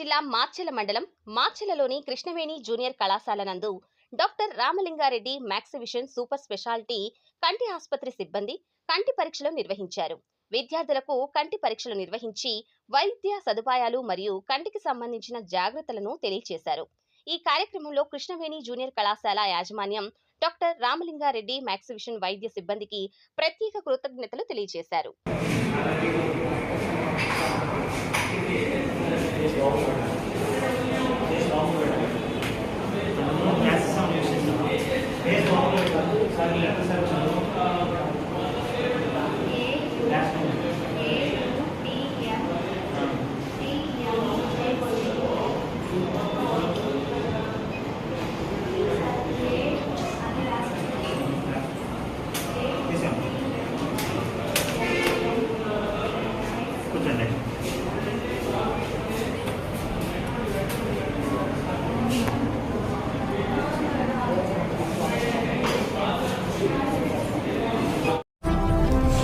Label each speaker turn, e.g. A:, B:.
A: జిల్లా మాచెల మండలం మార్చెలలోని కృష్ణవేణి జూనియర్ కళాశాల నందు doctor Ramalinga Reddy Maxivision super speciality కంటి ఆసుపత్రి సిబ్బంది కంటి పరీక్షలు నిర్వహించారు. విద్యార్థులకు కంటి పరీక్షలు నిర్వహించి వైద్య సదుపాయాలు మరియు కంటికి సంబంధించిన జాగ్రత్తలను తెలియజేశారు ఈ కార్యక్రమంలో కృష్ణవేణి జూనియర్ కళాశాల యాజమాన్యం డాక్టర్ రామలింగారెడ్డి మ్యాక్సివిషన్ వైద్య సిబ్బందికి ప్రత్యేక కృతజ్ఞతలు తెలియజేశారు
B: కూర్చోండి